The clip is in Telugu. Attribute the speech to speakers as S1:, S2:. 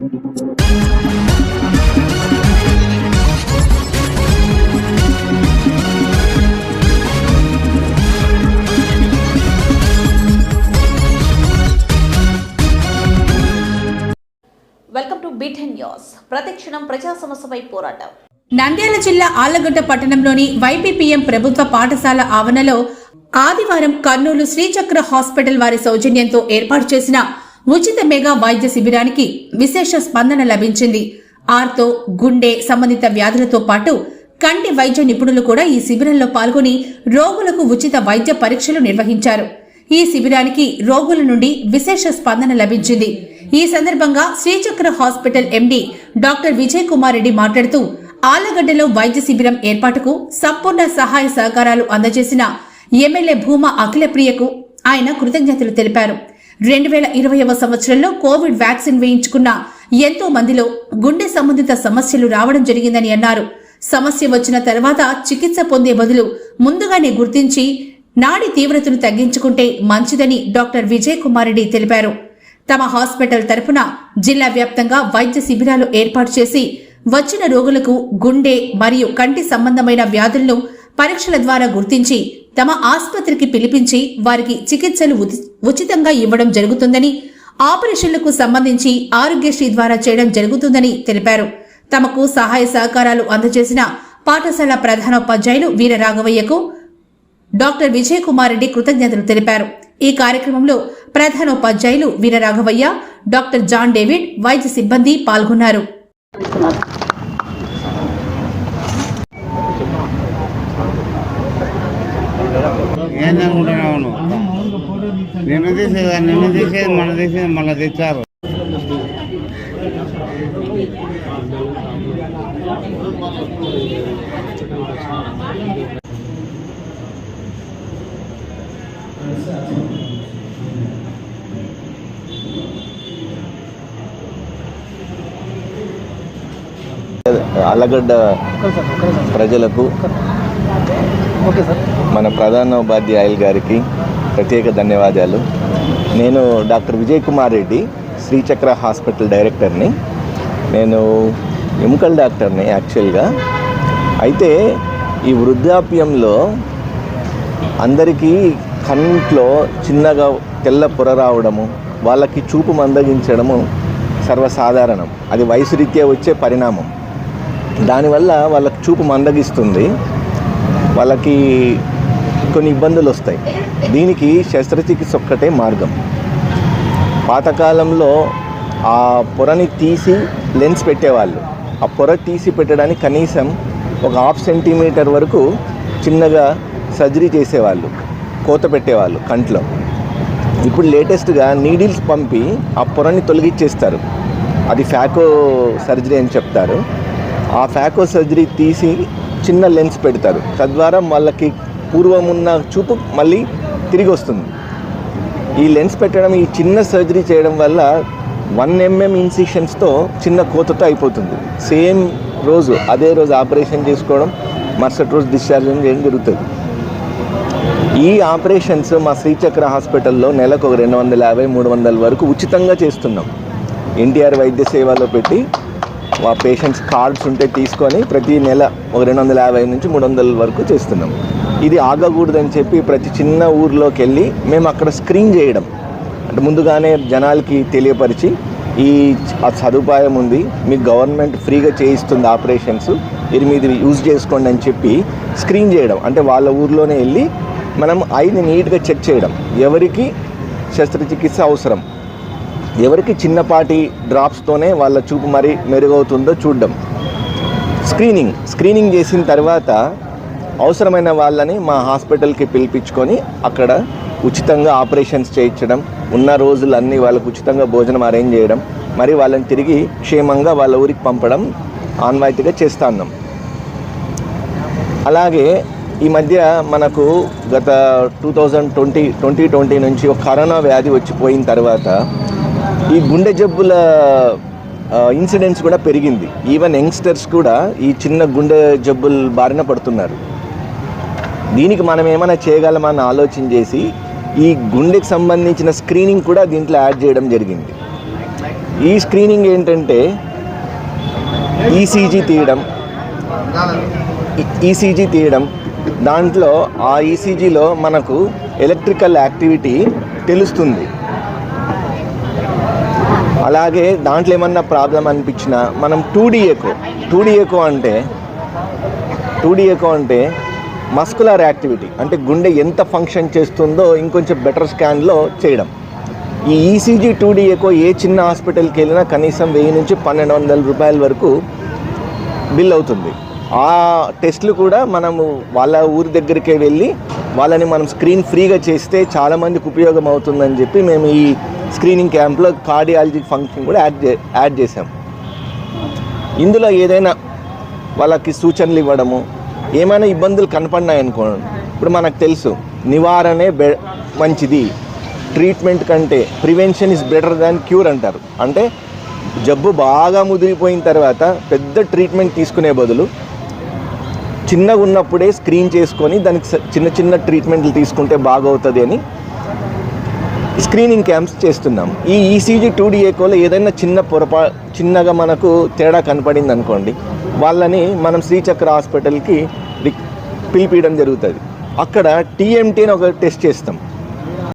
S1: వెల్కమ్ టు బీటెన్ న్యూస్ ప్రతిక్షణం ప్రజా సమస్యపై పోరాటం.
S2: నంద్యాల జిల్లా ఆళ్ళగడ్డ పట్టణంలోని వైపీపీఎం ప్రభుత్వ పాఠశాల ఆవరణలో ఆదివారం కర్నూలు శ్రీచక్ర హాస్పిటల్ వారి సౌజన్యంతో ఏర్పాటు చేసిన ఉచిత మెగా వైద్య శిబిరానికి విశేష స్పందన లభించింది. ఆర్తో గుండె సంబంధిత వ్యాధులతో పాటు కంటి వైద్య నిపుణులు కూడా ఈ శిబిరంలో పాల్గొని రోగులకు ఉచిత వైద్య పరీక్షలు నిర్వహించారు. ఈ శిబిరానికి రోగుల నుండి విశేష స్పందన లభించింది. ఈ సందర్భంగా Srichakra hospital MD doctor Vijay Kumar Reddy మాట్లాడుతూ ఆలగడ్డలో వైద్య శిబిరం ఏర్పాటుకు సంపూర్ణ సహాయ సహకారాలు అందజేసిన ఎమ్మెల్యే భూమా అఖిలప్రియకు ఆయన కృతజ్ఞతలు తెలిపారు. రెండు వేల ఇరవైవ సంవత్సరంలో కోవిడ్ వ్యాక్సిన్ వేయించుకున్న ఎంతో మందిలో గుండె సంబంధిత సమస్యలు రావడం జరిగిందని అన్నారు. సమస్య వచ్చిన తర్వాత చికిత్స పొందే బదులు ముందుగానే గుర్తించి నాడి తీవ్రతను తగ్గించుకుంటే మంచిదని డాక్టర్ విజయ్ కుమార్ రెడ్డి తెలిపారు. తమ హాస్పిటల్ తరపున జిల్లా వ్యాప్తంగా వైద్య శిబిరాలు ఏర్పాటు చేసి వచ్చిన రోగులకు గుండె మరియు కంటి సంబంధమైన వ్యాధులను పరీక్షల ద్వారా గుర్తించి తమ ఆసుపత్రికి పిలిపించి వారికి చికిత్సలు ఉచి- ఉచితంగా ఇవ్వడం జరుగుతుందని ఆపరేషన్లకు సంబంధించి ఆరోగ్యశ్రీ ద్వారా చేయడం జరుగుతుందని తెలిపారు. తమకు సహాయ సహకారాలు అందజేసిన పాఠశాల ప్రధానోపాధ్యాయులు వీర రాఘవయ్యకు డాక్టర్ విజయ్ కుమార్ రెడ్డి కృతజ్ఞతలు తెలిపారు. ఈ కార్యక్రమంలో ప్రధానోపాధ్యాయులు వీరరాఘవయ్య డాక్టర్ జాన్ డేవిడ్ వైద్య సిబ్బంది పాల్గొన్నారు.
S3: తీసేది నిన్న తీసేది మన తీసేది మళ్ళీ తెచ్చారు
S4: అల్లగడ్డ ప్రజలకు మన ప్రధాన ఉపాధ్యాయులు గారికి ప్రత్యేక ధన్యవాదాలు. నేను డాక్టర్ విజయ్ కుమార్ రెడ్డి శ్రీచక్ర హాస్పిటల్ డైరెక్టర్ని. నేను ఎముకల డాక్టర్ని యాక్చువల్గా. అయితే ఈ వృద్ధాప్యంలో అందరికీ కంట్లో చిన్నగా తెల్ల పొర రావడము వాళ్ళకి చూపు మందగించడము సర్వసాధారణం. అది వయసు రీత్యా వచ్చే పరిణామం. దానివల్ల వాళ్ళకి చూపు మందగిస్తుంది. వాళ్ళకి కొన్ని ఇబ్బందులు వస్తాయి. దీనికి శస్త్రచికిత్స ఒక్కటే మార్గం. పాతకాలంలో ఆ పొరని తీసి లెన్స్ పెట్టేవాళ్ళు. ఆ పొర తీసి పెట్టడానికి కనీసం ఒక హాఫ్ సెంటీమీటర్ వరకు చిన్నగా సర్జరీ చేసేవాళ్ళు. కోత పెట్టేవాళ్ళు కంట్లో. ఇప్పుడు లేటెస్ట్గా నీడిల్స్ పంపి ఆ పొరని తొలగించేస్తారు అది ఫ్యాకో సర్జరీ అని చెప్తారు. ఆ ఫ్యాకో సర్జరీ తీసి చిన్న లెన్స్ పెడతారు. తద్వారా వాళ్ళకి పూర్వం ఉన్న చూపు మళ్ళీ తిరిగి వస్తుంది. ఈ లెన్స్ పెట్టడం ఈ చిన్న సర్జరీ చేయడం వల్ల వన్ ఎంఎం ఇన్సిషన్స్తో చిన్న కోతతో అయిపోతుంది. సేమ్ రోజు అదే రోజు ఆపరేషన్ చేసుకోవడం మరుసటి రోజు డిశ్చార్జ్ చేయడం జరుగుతుంది? ఈ ఆపరేషన్స్ మా శ్రీచక్ర హాస్పిటల్లో నెలకు ఒక రెండు వందల యాభై మూడు వందల వరకు ఉచితంగా చేస్తున్నాం. ఎన్టీఆర్ వైద్య సేవలో పెట్టి మా పేషెంట్స్ కార్డ్స్ ఉంటే తీసుకొని ప్రతి నెల ఒక రెండు వందల యాభై నుంచి మూడు వందల వరకు చేస్తున్నాం. ఇది ఆగకూడదని చెప్పి ప్రతి చిన్న ఊర్లోకి వెళ్ళి మేము అక్కడ స్క్రీన్ చేయడం. అంటే ముందుగానే జనాలకి తెలియపరిచి ఈ సదుపాయం ఉంది. మీకు గవర్నమెంట్ ఫ్రీగా చేయిస్తుంది ఆపరేషన్స్. ఇది మీది యూజ్ చేసుకోండి అని చెప్పి స్క్రీన్ చేయడం. అంటే వాళ్ళ ఊర్లోనే వెళ్ళి మనం ఐని నీట్గా చెక్ చేయడం. ఎవరికి శస్త్రచికిత్స అవసరం? ఎవరికి చిన్నపాటి డ్రాప్స్తోనే వాళ్ళ చూపు మరి మెరుగవుతుందో చూడడం. స్క్రీనింగ్. స్క్రీనింగ్ చేసిన తర్వాత అవసరమైన వాళ్ళని మా హాస్పిటల్కి పిలిపించుకొని అక్కడ ఉచితంగా ఆపరేషన్స్ చేయించడం ఉన్న రోజులన్నీ వాళ్ళకు ఉచితంగా భోజనం అరేంజ్ చేయడం మరి వాళ్ళని తిరిగి క్షేమంగా వాళ్ళ ఊరికి పంపడం ఆన్వాయితీగా చేస్తాన్నాం అలాగే ఈ మధ్య మనకు గత two thousand twenty twenty twenty నుంచి ఒక కరోనా వ్యాధి వచ్చిపోయిన తర్వాత ఈ గుండె జబ్బుల ఇన్సిడెంట్స్ కూడా పెరిగింది. ఈవెన్ యంగ్స్టర్స్ కూడా ఈ చిన్న గుండె జబ్బులు బారిన పడుతున్నారు. దీనికి మనం ఏమైనా చేయగలమని ఆలోచన చేసి ఈ గుండెకి సంబంధించిన స్క్రీనింగ్ కూడా దీంట్లో యాడ్ చేయడం జరిగింది. ఈ స్క్రీనింగ్ ఏంటంటే ఈసీజీ తీయడం ఈసీజీ తీయడం. దాంట్లో ఆ ఈసీజీలో మనకు ఎలక్ట్రికల్ యాక్టివిటీ తెలుస్తుంది. అలాగే దాంట్లో ఏమన్నా ప్రాబ్లం అనిపించినా మనం two D echo two D echo అంటే టూ డీ ఎకో అంటే మస్కులర్ యాక్టివిటీ అంటే గుండె ఎంత ఫంక్షన్ చేస్తుందో ఇంకొంచెం బెటర్ స్కాన్లో చేయడం. ఈ ఈసీజీ టూ ఎక్కువ ఏ చిన్న హాస్పిటల్కి వెళ్ళినా కనీసం వెయ్యి నుంచి పన్నెండు వందల రూపాయల వరకు బిల్ అవుతుంది. ఆ టెస్ట్లు కూడా మనము వాళ్ళ ఊరి దగ్గరికే వెళ్ళి వాళ్ళని మనం స్క్రీన్ ఫ్రీగా చేస్తే చాలామందికి ఉపయోగం అవుతుందని చెప్పి మేము ఈ స్క్రీనింగ్ క్యాంప్లో కార్డియాలజీ ఫంక్షన్ కూడా యాడ్ యాడ్ చేసాం ఇందులో ఏదైనా వాళ్ళకి సూచనలు ఇవ్వడము ఏమైనా ఇబ్బందులు కనపడినాయి అనుకోండి ఇప్పుడు మనకు తెలుసు నివారణే బె మంచిది. ట్రీట్మెంట్ కంటే prevention is better than cure అంటారు. అంటే జబ్బు బాగా ముదిరిపోయిన తర్వాత పెద్ద ట్రీట్మెంట్ తీసుకునే బదులు చిన్నగా ఉన్నప్పుడే స్క్రీన్ చేసుకొని దానికి చిన్న చిన్న ట్రీట్మెంట్లు తీసుకుంటే బాగవుతుంది అని స్క్రీనింగ్ క్యాంప్స్ చేస్తున్నాం. ఈ ఈసీజీ టూ డిఏకోలో ఏదైనా చిన్న పొరపా చిన్నగా మనకు తేడా కనపడింది అనుకోండి వాళ్ళని మనం శ్రీచక్ర హాస్పిటల్కి పిలిపించడం జరుగుతుంది. అక్కడ టీఎంటీ అని ఒక టెస్ట్ చేస్తాం.